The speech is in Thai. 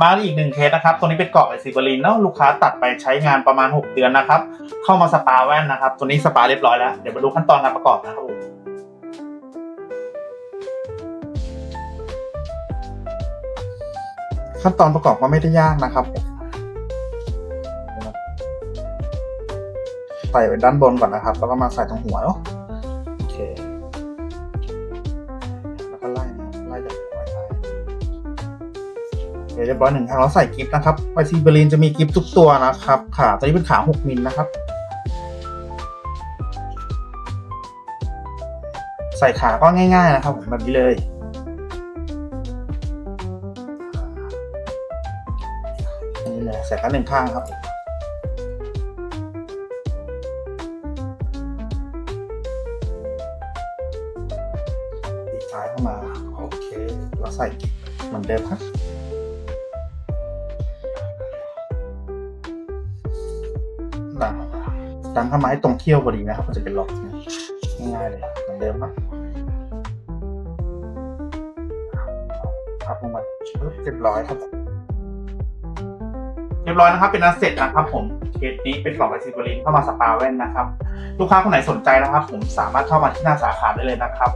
มาอีกหนึ่งเคสนะครับ ตัวนี้เป็นเกรอบไอซิบรินเนาะลูกค้าตัดไปใช้งานประมาณ 6 เดือนนะครับ เข้ามาสปาแว่นนะครับ ตัวนี้สปาเรียบร้อยแล้ว เดี๋ยวมาดูขั้นตอนการประกอบนะครับผมขั้นตอนประกอบก็ไม่ได้ยากนะครับใส่ไว้ด้านบนก่อนนะครับ แล้วก็มาใส่ตรงหัวเนาะ เดี๋ยวเรียบร้อยหนึ่งครั้งเราใส่กิฟต์นะครับไวซีเบอรีนจะมีกิฟต์ทุกตัวนะครับ ขาตัวนี้เป็นขา 6 มิลนะครับ ใส่ขาก็ง่าย ๆ นะครับผมแบบนี้เลยนี่เลยใส่ขาหนึ่งข้างครับดีซ้ายเข้ามา โอเค เราใส่เหมือนเดิมครับ ดันดันเข้ามาให้ตรงเขี้ยวพอดีนะครับมันจะเป็นล็อกง่ายๆเลยเหมือนเดิมครับพับลงมาปึ๊บเรียบร้อยครับ เรียบร้อยนะครับ เป็นอันเสร็จนะครับ ผมเคสนี้เป็นกล่องไอซิบอรินเข้ามาสปาแว่นนะครับ ลูกค้าคนไหนสนใจนะครับ ผมสามารถเข้ามาที่หน้าสาขาได้เลยนะครับ